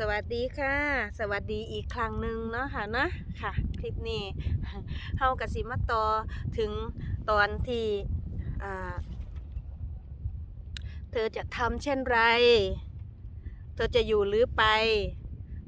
สวัสดีค่ะ สวัสดีอีกครั้งหนึ่งเนาะค่ะนะค่ะ คลิปนี้เฮากะสิมาต่อถึงตอนที่เธอจะทำเช่นไร เธอจะอยู่หรือไป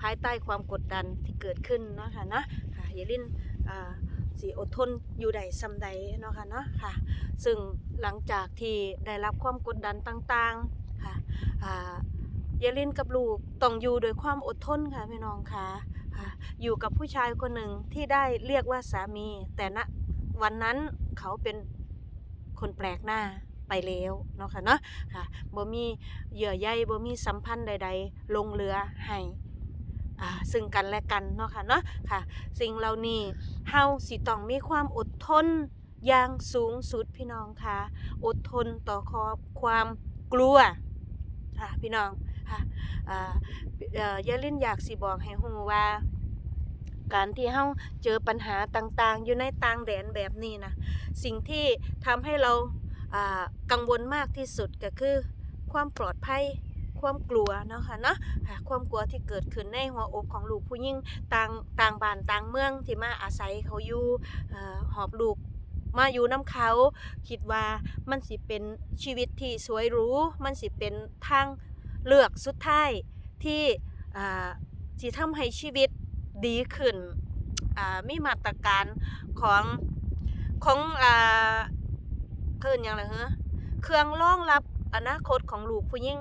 ภายใต้ความกดดันที่เกิดขึ้นเนาะค่ะนะค่ะอย่าลินสีอดทนอยู่ใดซำใดเนาะค่ะเนาะค่ะ ซึ่งหลังจากที่ได้รับความกดดันต่างๆค่ะ อ่าเยลินกับลูกต้องอยู่โดยความอดทนค่ะพี่น้องค่ะอยู่กับผู้ชายคนหนึ่งที่ได้เรียกว่าสามี แต่ณวันนั้นเขาเป็นคนแปลกหน้าไปแล้วเนาะค่ะเนาะค่ะบ่มีเหยื่อใยบ่มีสัมพันธ์ใด ๆ ลงเรือให้ซึ่งกันและกันเนาะค่ะเนาะค่ะ สิ่งเหล่านี้เฮาสิต้องมีความอดทนอย่างสูงสุดพี่น้องค่ะ อดทนต่อขอบความกลัวค่ะพี่น้อง ค่ะอ่าเอ่อยายลินอยากสิบอกให้ฮู้ว่า การที่เฮาเจอปัญหาต่างๆ อยู่ในต่างแดนแบบนี้นะสิ่งที่ทำให้เรากังวลมากที่สุดก็คือ ความปลอดภัยความกลัวเนาะค่ะเนาะความกลัวที่เกิดขึ้นในหัวอกของลูกผู้หญิงต่างต่างบ้านต่างเมืองที่มาอาศัยเขาอยู่อหอบลูกมาอยู่น้ำเขา คิดว่ามันสิเป็นชีวิตที่สวยหรูมันสิเป็นทาง เลือกสุดท้ายที่อ่ทำให้ชีวิตดีขึ้นมีมาตรการของของอ่าเคินอย่างไรเหรอเครื่องรองรับอนาคตของลูกผู้หญิง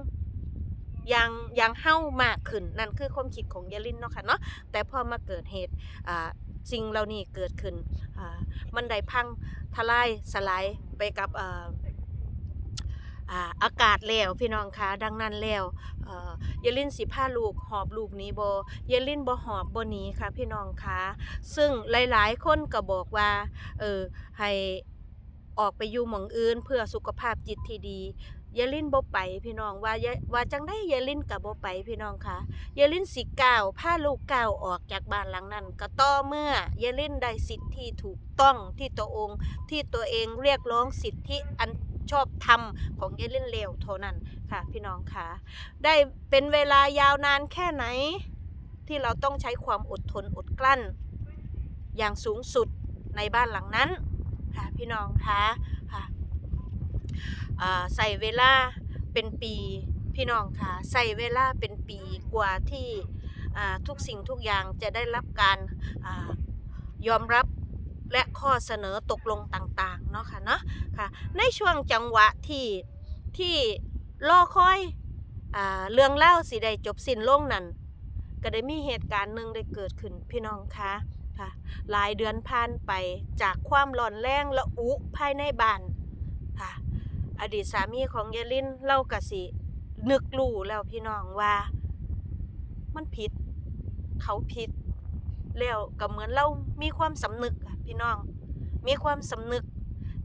ย่างย่างเฮ้ามากขึ้นนั่นคือความคิดของยาลินเนาะค่ะเนาะแต่พอมาเกิดเหตุอ่าสิ่งเหล่านี้เกิดขึ้นอ่ามันได้พังทลายสลายไปกับอ่า อากาศแล้วพี่น้องคะดังนั้นแล้วเอ่ออยาลินสิพาลูกหอบลูกหนี้บ่อยาลินบ่หอบบ่หนีค่ะพี่น้องคะซึ่งหลายๆ คนก็บอกว่าเออให้ออกไปอยู่หม่องอื่นเพื่อสุขภาพจิตที่ดียาลินบ่ไปพี่น้องว่าว่าจังได้ยาลินก็บ่ไปพี่น้องคะยาลินสิก้าวพาลูกก้าวออกจากบ้านหลังนั้น ก็ต่อเมื่อยาลินได้สิทธิที่ถูกต้องที่ตัวองค์ ที่ตัวเองเรียกร้องสิทธิอัน ชอบทำของเยลินเลวเท่านั้นค่ะพี่น้องค่ะ ได้เป็นเวลายาวนานแค่ไหน ที่เราต้องใช้ความอดทนอดกลั้น อย่างสูงสุดในบ้านหลังนั้นค่ะพี่น้องคะค่ะใส่เวลาเป็นปีพี่น้องค่ะใส่เวลาเป็นปีกว่าที่ทุกสิ่งทุกอย่างจะได้รับการอยอมรับ และข้อเสนอตกลงต่างๆเนาะค่ะเนาะค่ะในช่วงจังหวะที่ที่รอคอยอเรื่องเล่าสิได้จบสิ้นลงนั้นก็ได้มีเหตุการณ์หนึ่งได้เกิดขึ้นพี่น้องคะค่ะหลายเดือนผ่านไปจากความร้อนแรงและอุภายในบ้านค่ะอดีตสามีของยายลินเล่ากะสินึกรู้แล้วพี่น้องว่า มันผิด เขาผิด แล้วก็เหมือนเรามีความสำนึกพี่น้อง มีความสำนึก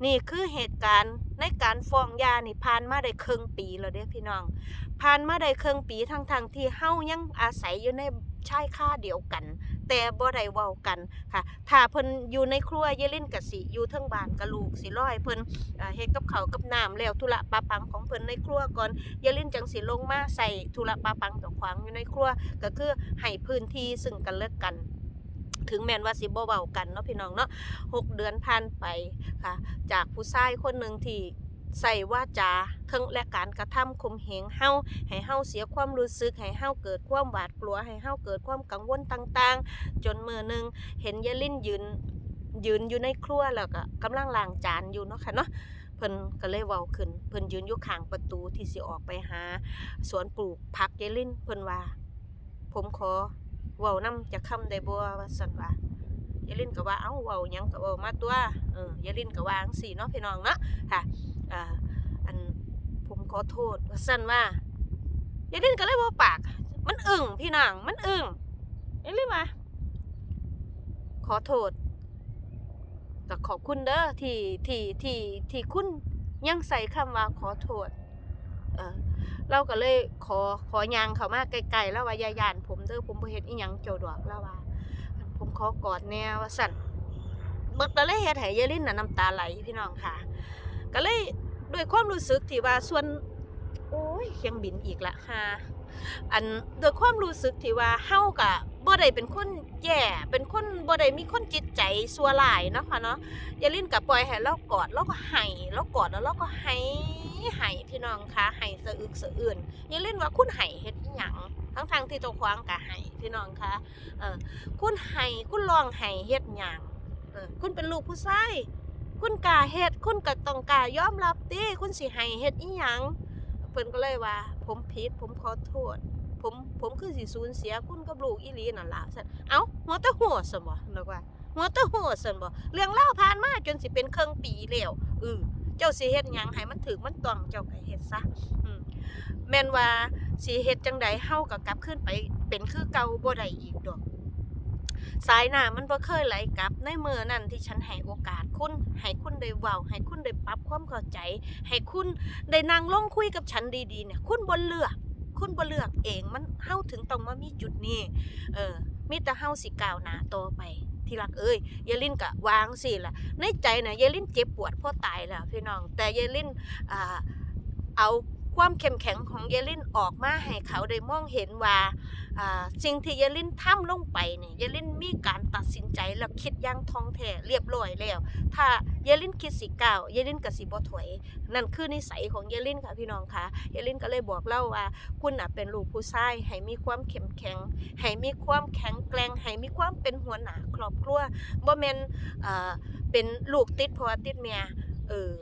นี่คือเหตุการณ์ในการฟ้องยานี่ผ่านมาได้ครึ่งปีแล้วเด้พี่น้องผ่านมาได้ครึ่งปีทั้งทงๆที่เฮายังอาศัยอยู่ในชายคาเดียวกัน แต่บ่ได้เว้ากันค่ะ ถ้าเพิ่นอยู่ในครัวเยลินกะสิอยู่เทิงบ้านกะลูกสิร้อยเพิ่นเฮ็ดกับข้ากับน้ำแล้วธุระปาปังของเพิ่นในครัวก่อนเยลินจังสิลงมาใส่ธุระปาปังกับขวางอยู่ในครัวก็คือให้พื้นที่ซึ่งกันและกัน ถึงแม้นว่าสิบ่เว้ากันเนาะพี่น้องเนาะหกเดือนผ่านไปค่ะ จากผู้ชายคนหนึ่งที่ใส่ว่าจาเทิงและการกระทำข่มเหงเฮาให้เฮาเสียความรู้สึกให้เฮาเกิดความหวาดกลัวให้เฮาเกิดความกังวลต่างๆ จนมือหนึ่งเห็นยายลินยืนยืนอยู่ในครัวแล้วก็กำลังล้างจานอยู่เนาะค่ะเนาะเพิ่นก็เลยเว้าขึ้นเพิ่นยืนอยู่ข้างประตูที่สิออกไปหา สวนปลูกผักยายลินเพิ่นว่า ผมขอ เว้านำจะคำได้บ่ว่าซั่นว่ายายลินก็ว่าเอ้าเว้าหยังก็เว้ามาตัวเออยายลินก็ว่าจังซี่เนาะพี่น้องเนาะค่ะอ่าอันผมขอโทษว่าซั่นว่ายายลินก็เลยบ่ปาก มันอึ้งพี่น้องมันอึ้งยายลินว่าขอโทษก็ขอบคุณเด้อที่ที่ที่ที่คุณยังใส่คำว่าขอโทษเออ เราก็เลยขอขอยางเขามาไกลๆแล้วว่ายายานผมเด้อผมบ่เฮ็ดอีหยังเกี่ยวดอกแล้วว่า ผมขอกอดแน่ว่าสั่นเบิกก็เลยเฮ็ดให้ยายลินน่ะน้ำตาไหลพี่น้องค่ะ ก็เลยด้วยความรู้สึกที่ว่าส่วน โอ้ยเครื่องบินอีกละค่ะ อันโดยความรู้สึกที่ว่าเฮากะบ่ได้เป็นคนแย่เป็นคนบ่ได้มีคนจิตใจชั่วร้ายเนาะค่ะเนาะยาลินก็ปล่อยให้เรากอดเราก็ให้เรากอดแล้วเราก็ให้ให้พี่น้องคะให้สะอึกสะอื่นยาลินว่าคุณให้เฮ็ดหยังทั้งๆที่เจ้าของก็ให้พี่น้องคะเออคุณให้คุณลองให้เฮ็ดหยังเออคุณเป็นลูกผู้ชายคุณกาเฮ็ดคุณก็ต้องกายอมรับติคุณสิให้เฮ็ดอีหยัง เพิ่นก็เลยว่า ผมผิดผมขอโทษ ผมผมคือสิสูญเสียคุณกับลูกอีหลีนั่นล่ะซั่นเอ้าหัวแตะหัวซั่นบ่นึกว่าหัวแตะหัวซั่นบ่เรื่องเล่าผ่านมาจนสิเป็นครึ่งปีแล้วเออเจ้าสิเฮ็ดหยังให้มันถึกมันต้องเจ้าก็เฮ็ดซะอืมแม่นว่าสิเฮ็ดจังใดเฮาก็กลับคืนไปเป็นคือเก่าบ่ได้อีกดอก สายหน้ามันบ่เคยไหลกลับ ในเมื่อนั้นที่ฉันให้โอกาสคุณ ให้คุณได้เว้าให้คุณได้ปรับความเข้าใจ ให้คุณได้นั่งลงคุยกับฉันดีๆเนี่ย คุณบ่เลือก คุณบ่เลือกเอง มันเฮาถึงต้องมามีจุดนี้ เออ มีแต่เฮาสิก้าวหน้าต่อไปที่รักเอ้ยยายลินก็วางสิล่ะ ในใจน่ะยายลินเจ็บปวดเพราะตายแล้วพี่น้อง แต่ยายลินอ่าเอา ความเข้มแข็งของยายลินออกมาให้เขาได้มองเห็นว่าสิ่งที่ยายลินทำลงไปเนี่ยยายลินมีการตัดสินใจแล้วคิดอย่างทองแท้เรียบร้อยแล้ว ถ้ายายลินคิดสิก้าวยายลินก็สิบ่ถอยนั่นคือนิสัยของยายลินค่ะพี่น้องค่ะยายลินก็เลยบอกเล่าว่า คุณน่ะเป็นลูกผู้ชายให้มีความเข้มแข็งให้มีความแข็งแกร่งให้มีความเป็นหัวหน้าครอบครัวบ่แม่นเป็นลูกติดพ่อติดแม่เออ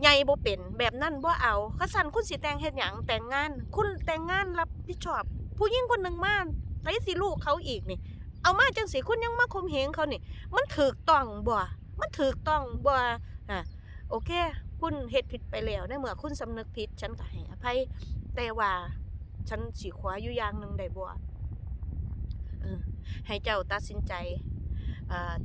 ใหญ่บ่เป็นแบบนั้นบ่เอาคัสั่นคุณสิแต่งเฮ็ดหยังแต่งงาน คุณแต่งงานรับผิดชอบ ผู้หญิงคนหนึ่งมาไสสิลูกเขาอีกนี่ เอามาจังสิคุณยังมาข่มเหงเขานี่ มันถูกต้องบ่มันถูกต้องบ่อะโอเค คุณเฮ็ดผิดไปแล้วในเมื่อคุณสำนึกผิด ฉันก็ให้อภัย แต่ว่า ฉันสิขวาอยู่อย่างหนึงได้บ่เออให้เจ้าตัดสินใจ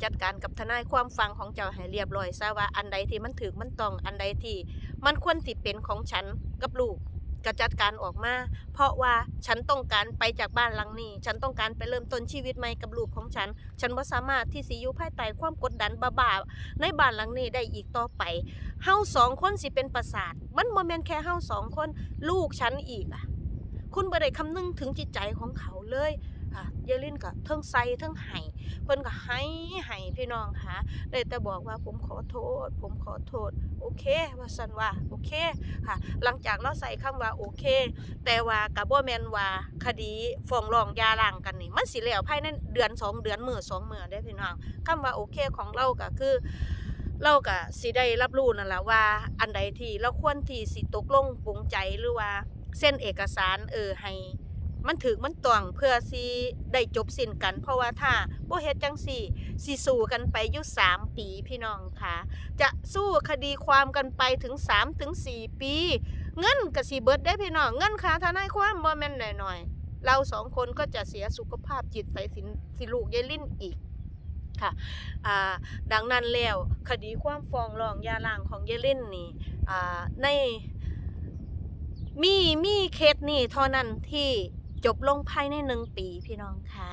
จัดการกับทนายความฟังของเจ้าให้เรียบร้อยซะว่าอันใดที่มันถูกมันต้องอันใดที่มันควรสิเป็นของฉันกับลูกก็จัดการออกมา เพราะว่าฉันต้องการไปจากบ้านหลังนี้ ฉันต้องการไปเริ่มต้นชีวิตใหม่กับลูกของฉัน ฉันบ่สามารถที่สิอยู่ภายใต้ความกดดันบ้าๆในบ้านหลังนี้ได้อีกต่อไปเฮาสองคนสิเป็นประสาท มันบ่แม่นแค่เฮาสองคน ลูกฉันอีกอะ คุณบ่ได้คำนึงถึงจิตใจของเขาเลย อะยายลินก็เทิงใส่เทิงไห้เพิ่นก็ให้ให้พี่น้องค่ะได้แต่บอกว่าผมขอโทษ ผมขอโทษ โอเค ว่าซั่นว่าโอเคค่ะ หลังจากเราใส่คำว่าโอเค แต่ว่ากับบ่แมนว่าคดีฟ้องร้องยาล้างกันนี่มันสิแล้วภายในเดือนสองเดือนมื้อสองมื้อได้พี่น้องคำว่าโอเคของเราก็คือเราก็สิได้รับรู้นั่นแหละว่าอันใดที่เราควรที่สิตกลงปรงใจหรือว่าเส้นเอกสารเออให้ มันถึกมันตวงเพื่อสิได้จบสิ้นกัน เพราะว่าถ้าบ่เฮ็ดจังซี่สิสู้กันไปอยู่3ปีพี่น้องค่ะ จะสู้คดีความกันไปถึง3ถึง4ปี เงินก็สิเบิดได้พี่น้องเงินค่าทนายความบ่แม่นหน้อยๆเราสองคนก็จะเสียสุขภาพจิตใส่สินสิลูกยายลิ้นอีกค่ะอ่าดังนั้นแล้วคดีความฟ้องร้องยาล้างของยายลินนี่อ่าในมีมีเคสนี่เท่านั้นที่ จบลงภายในหนึ่งปีพี่น้องคะ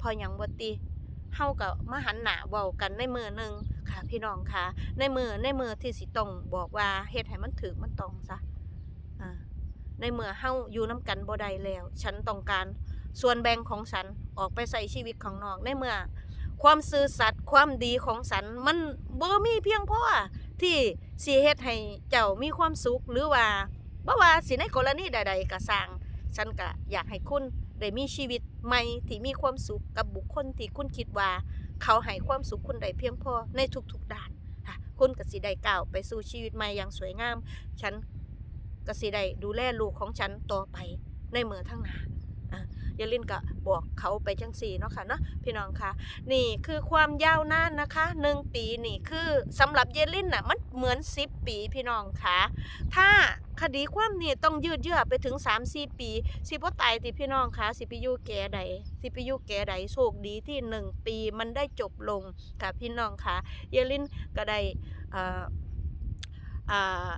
พอหยังบติเฮาก็มหันหนาเว้ากันในมือหนึ่งค่ะพี่น้องคะในมือในมือที่สิต้องบอกว่าเฮ็ดให้มันถึกมันตรงซะอ่าในเมื่อเฮาอยู่น้ำกันบ่ได้แล้ว ฉันต้องการส่วนแบ่งของฉันออกไปใส่ชีวิตของนอกในเมื่อ ความซื่อสัตย์ความดีของฉันมันบ่มีเพียงพอที่สิเฮ็ดให้เจ้ามีความสุขหรือว่าบ่ว่าสิในกรณีใด ๆก็สร้าง ฉันก็อยากให้คุณได้มีชีวิตใหม่ที่มีความสุขกับบุคคลที่คุณคิดว่า เขาให้ความสุขคุณได้เพียงพอในทุกๆด้านค่ะคุณกสิได้ก้าวไปสู่ชีวิตใหม่อย่างสวยงาม ฉันกสิได้ดูแลลูกของฉันต่อไปในเมื่อทั้งหน้าอะยาลินก็บอกเขาไปจังสี่เนาะค่ะเนาะพี่น้องคะนี่คือความยาวนานนะคะหนึ่งปีนี่คือสำหรับเยายลินน่ะมันเหมือนสิบปีพี่น้องคะถ้า คดีความนี่ต้องยืดเยื้อไปถึง3ามสี่ปี สิบ่ตายติพี่น้องคะสิไปอยู่แก่ใดสิไปอยู่แก่ใดโชคดีที่หนึ่งปีมันได้จบลงค่ะพี่น้องคะเยลินก็ได้อ่าอ่า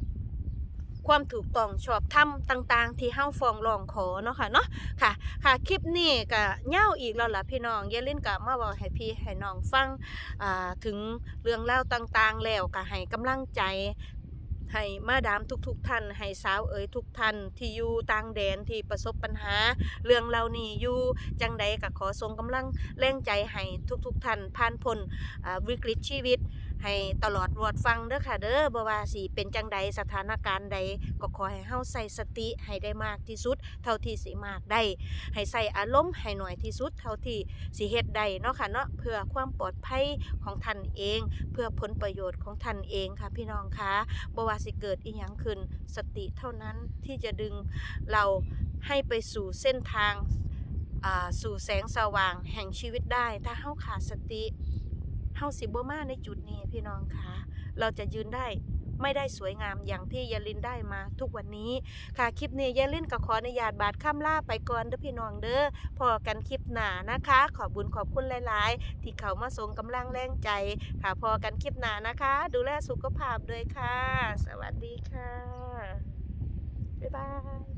ความถูกต้องชอบธรรมต่าง ๆ ที่เฮาฟ้องร้องขอเนาะค่ะเนาะค่ะค่ะคลิปนี้ก็เง่าอีกแล้วล่ะพี่น้องเยลินก็มาบอกให้พี่ให้น้องฟังถึงเรื่องเล่าต่างๆ แล้วก็ให้กำลังใจ ให้มาดามทุกๆท่านให้สาวเอ๋ยทุกท่านที่อยู่ต่างแดนที่ประสบปัญหา เรื่องเหล่านี้อยู่จังใดก็ขอทรงกำลังแรงใจให้ทุกๆท่านผ่านพ้นวิกฤตชีวิต ให้ตลอดรอดฟังเด้อค่ะ เด้อบ่ว่าสิเป็นจังใดสถานการณ์ใดก็ขอให้เฮาใส่สติให้ได้มากที่สุด เท่าที่สิมากได้ ให้ใส่อารมณ์ให้หน่อยที่สุด เท่าที่สิเฮ็ดได้เนาะค่ะเนาะเพื่อความปลอดภัยของท่านเอง เพื่อผลประโยชน์ของท่านเองค่ะพี่น้องคะบ่ว่าสิเกิดอีหยังขึ้นสติเท่านั้นที่จะดึงเราให้ไปสู่เส้นทางอ่าสู่แสงสว่างแห่งชีวิตได้ ถ้าเฮาขาดสติ เฮาสิบ่มาในจุดนี้พี่น้องคะเราจะยืนได้ไม่ได้สวยงามอย่างที่ยาลินได้มาทุกวันนี้ค่ะคลิปนี้ยาลินก็ขออนุญาตบาดข้ามล่าไปก่อนเด้อพี่น้องเด้อพอกันคลิปหน้านะคะ ขอบุญขอบคุณหลาย ๆ ที่เขามาส่งกำลังแรงใจ ค่ะพอกันคลิปหน้านะคะ ดูแลสุขภาพด้วยค่ะ สวัสดีค่ะบ๊ายบาย